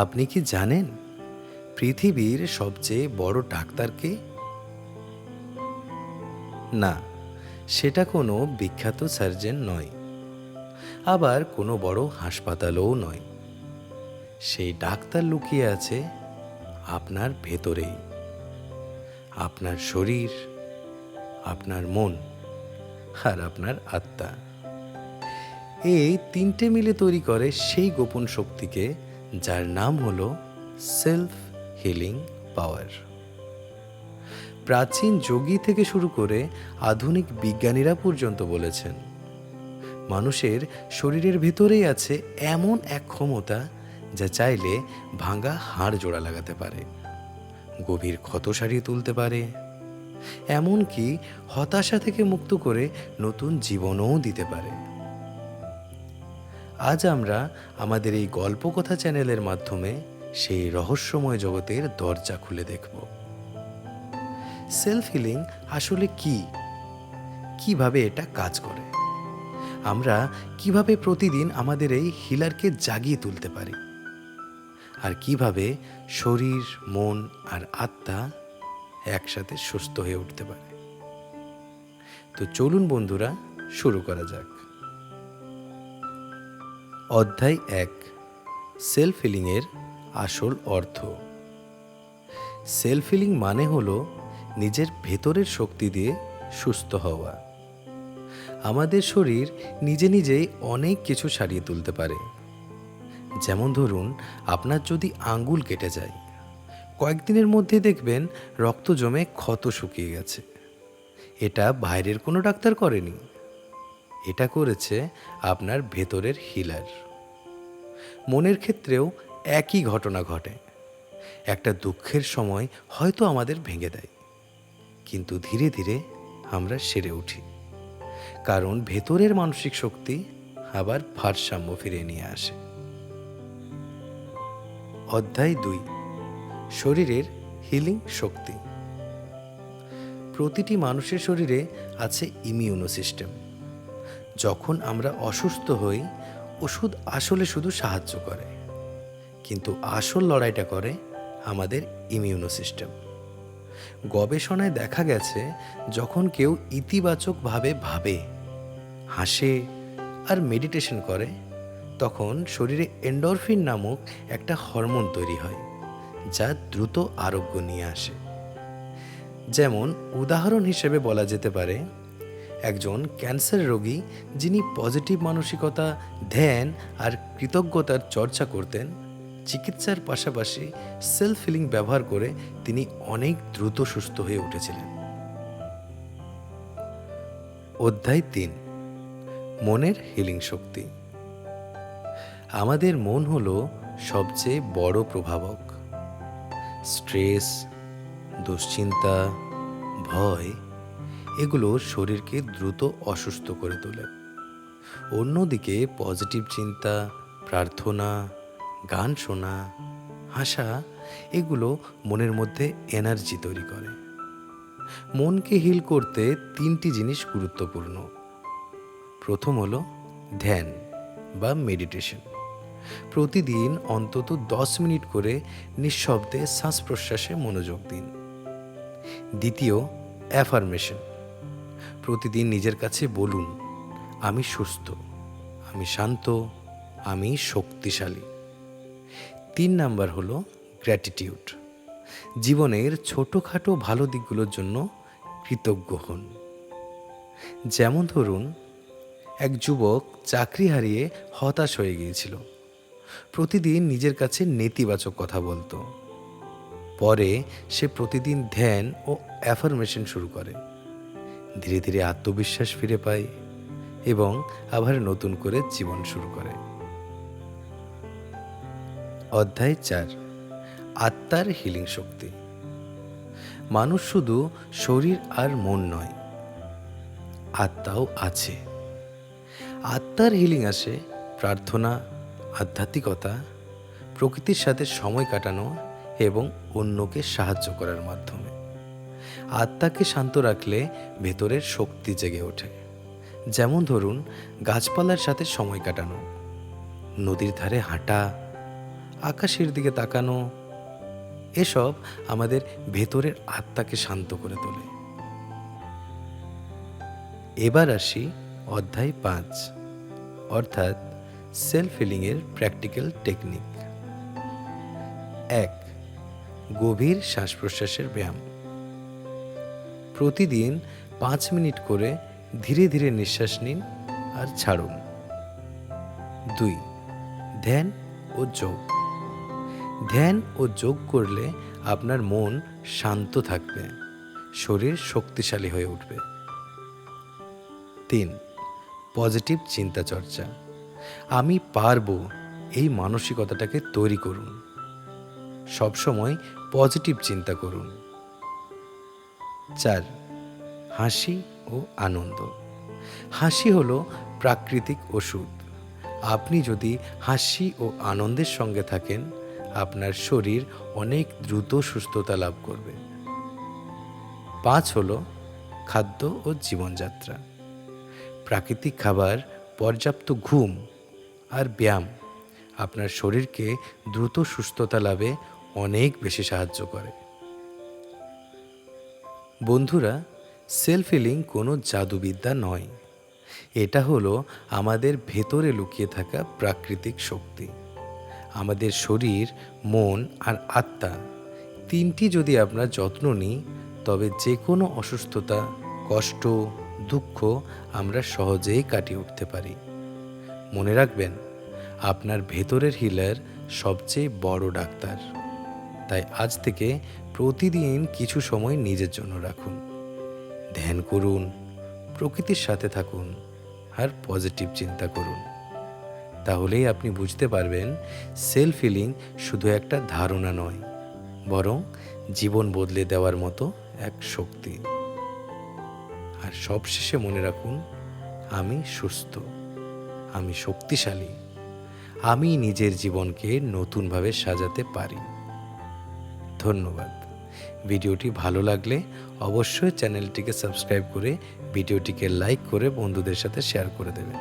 আপনি কি জানেন পৃথিবীর সবচেয়ে বড় ডাক্তারকে না, সেটা কোনো বিখ্যাত সার্জন নয়, আবার কোনো বড় হাসপাতালও নয়। সেই ডাক্তার লুকিয়ে আছে আপনার ভেতরেই আপনার শরীর, আপনার মন আর আপনার আত্মা। এই তিনটে মিলে তৈরি করে সেই গোপন শক্তিকে যার নাম হলো সেলফ হিলিং পাওয়ার। প্রাচীন যোগী থেকে শুরু করে আধুনিক বিজ্ঞানীরা পর্যন্ত বলেছেন, মানুষের শরীরের ভেতরেই আছে এমন এক ক্ষমতা যা চাইলে ভাঙা হাড় জোড়া লাগাতে পারে, গভীর ক্ষত সারিয়ে তুলতে পারে, এমনকি হতাশা থেকে মুক্ত করে নতুন জীবনও দিতে পারে। আজ আমরা আমাদের এই গল্পকথা চ্যানেলের মাধ্যমে সেই রহস্যময় জগতের দরজা খুলে দেখব। সেলফ হিলিং আসলে কি? কীভাবে এটা কাজ করে? আমরা কীভাবে প্রতিদিন আমাদের এই হিলারকে জাগিয়ে তুলতে পারি? আর কীভাবে শরীর, মন আর আত্মা একসাথে সুস্থ হয়ে উঠতে পারে? তো চলুন বন্ধুরা, শুরু করা যাক। অধ্যায় এক সেলফ হিলিংয়ের আসল অর্থ। সেলফ হিলিং মানে হলো নিজের ভেতরের শক্তি দিয়ে সুস্থ হওয়া। আমাদের শরীর নিজে নিজেই অনেক কিছু সারিয়ে তুলতে পারে। যেমন ধরুন, আপনার যদি আঙ্গুল কেটে যায়, কয়েকদিনের মধ্যে দেখবেন রক্ত জমে ক্ষত শুকিয়ে গেছে। এটা বাইরের কোনো ডাক্তার করেনি। এটা করেছে আপনার ভেতরের হিলার মনের ক্ষেত্রেও একই ঘটনা ঘটে। একটা দুঃখের সময় হয়তো আমাদের ভেঙে দেয়, কিন্তু ধীরে ধীরে আমরা সেরে উঠি। কারণ ভেতরের মানসিক শক্তি আবার ভারসাম্য ফিরিয়ে নিয়ে আসে। অধ্যায় দুই, শরীরের হিলিং শক্তি। প্রতিটি মানুষের শরীরে আছে ইমিউনো সিস্টেম যখন আমরা অসুস্থ হই, ওষুধ আসলে শুধু সাহায্য করে। কিন্তু আসল লড়াইটা করে আমাদের ইমিউনো সিস্টেম। গবেষণায় দেখা গেছে, যখন কেউ ইতিবাচকভাবে ভাবে, হাসে আর মেডিটেশন করে, তখন শরীরে এন্ডরফিন নামক একটা হরমোন তৈরি হয়, যা দ্রুত আরোগ্য নিয়ে আসে। যেমন উদাহরণ হিসেবে বলা যেতে পারে একজন ক্যান্সার রোগী যিনি পজিটিভ মানসিকতা, ধ্যান আর কৃতজ্ঞতার চর্চা করতেন, চিকিৎসার পাশাপাশি সেলফ হিলিং ব্যবহার করে তিনি অনেক দ্রুত সুস্থ হয়ে উঠেছিলেন। অধ্যায় তিন, মনের হিলিং শক্তি। আমাদের মন হলো সবচেয়ে বড় প্রভাবক। স্ট্রেস, দুশ্চিন্তা, ভয় এগুলো শরীরকে দ্রুত অসুস্থ করে তোলে। অন্যদিকে পজিটিভ চিন্তা, প্রার্থনা, গান শোনা, হাসা, এগুলো মনের মধ্যে এনার্জি তৈরি করে। মনকে হিল করতে তিনটি জিনিস গুরুত্বপূর্ণ। প্রথম হলো ধ্যান বা মেডিটেশন প্রতিদিন অন্তত দশ মিনিট করে নিঃশব্দে শ্বাস প্রশ্বাসে মনোযোগ দিন। দ্বিতীয় অ্যাফার্মেশন প্রতিদিন নিজের কাছে বলুন, আমি সুস্থ, আমি শান্ত, আমি শক্তিশালী। তিন নাম্বার হলো গ্র্যাটিটিউড জীবনের ছোটোখাটো ভালো দিকগুলোর জন্য কৃতজ্ঞ হন। যেমন ধরুন, এক যুবক চাকরি হারিয়ে হতাশ হয়ে গিয়েছিল। প্রতিদিন নিজের কাছে নেতিবাচক কথা বলতো। পরে সে প্রতিদিন ধ্যান ও অ্যাফার্মেশন শুরু করে। ধীরে ধীরে আত্মবিশ্বাস ফিরে পায় এবং আবার নতুন করে জীবন শুরু করে। অধ্যায় চার, আত্মার হিলিং শক্তি। মানুষ শুধু শরীর আর মন নয়, আত্মাও আছে। আত্মার হিলিং আসে প্রার্থনা, আধ্যাত্মিকতা, প্রকৃতির সাথে সময় কাটানো এবং অন্যকে সাহায্য করার মাধ্যমে। আত্মাকে শান্ত রাখলে ভেতরের শক্তি জেগে ওঠে। যেমন ধরুন, গাছপালার সাথে সময় কাটানো, নদীর ধারে হাঁটা, আকাশের দিকে তাকানো, এসব আমাদের ভেতরের আত্মাকে শান্ত করে তোলে। এবার আসি অধ্যায় পাঁচ, অর্থাৎ সেলফ হিলিংয়ের প্র্যাকটিক্যাল টেকনিক। এক, গভীর শ্বাস প্রশ্বাসের ব্যায়াম। প্রতিদিন পাঁচ মিনিট করে ধীরে ধীরে নিঃশ্বাস নিন আর ছাড়ুন। দুই, ধ্যান ও যোগ। ধ্যান ও যোগ করলে আপনার মন শান্ত থাকবে, শরীর শক্তিশালী হয়ে উঠবে। তিন, পজিটিভ চিন্তা চর্চা আমি পারব এই মানসিকতাটাকে তৈরি করুন। সবসময় পজিটিভ চিন্তা করুন। চার, হাসি ও আনন্দ। হাসি হলো প্রাকৃতিক ওষুধ। আপনি যদি হাসি ও আনন্দের সঙ্গে থাকেন, আপনার শরীর অনেক দ্রুত সুস্থতা লাভ করবে। পাঁচ হলো খাদ্য ও জীবনযাত্রা। প্রাকৃতিক খাবার, পর্যাপ্ত ঘুম আর ব্যায়াম আপনার শরীরকে দ্রুত সুস্থতা লাভে অনেক বেশি সাহায্য করে। বন্ধুরা সেলফ হিলিং কোনো জাদুবিদ্যা নয়। এটা হলো আমাদের ভেতরে লুকিয়ে থাকা প্রাকৃতিক শক্তি। আমাদের শরীর, মন আর আত্মা তিনটি যদি আমরা যত্ন নিই, তবে যে কোনো অসুস্থতা, কষ্ট, দুঃখ আমরা সহজেই কাটিয়ে উঠতে পারি। মনে রাখবেন, আপনার ভেতরের হিলার সবচেয়ে বড় ডাক্তার। তাই আজ থেকে প্রতিদিন কিছু সময় নিজের জন্য রাখুন। ধ্যান করুন, প্রকৃতির সাথে থাকুন আর পজিটিভ চিন্তা করুন। তাহলেই আপনি বুঝতে পারবেন সেলফ হিলিং শুধু একটা ধারণা নয়, বরং জীবন বদলে দেওয়ার মতো এক শক্তি। আর সবশেষে মনে রাখুন, আমি সুস্থ, আমি শক্তিশালী, আমি নিজের জীবনকে নতুনভাবে সাজাতে পারি। ধন্যবাদ। ভিডিওটি ভালো লাগলে অবশ্যই চ্যানেলটিকে সাবস্ক্রাইব করে ভিডিওটিকে লাইক করে বন্ধুদের সাথে শেয়ার করে দেবেন।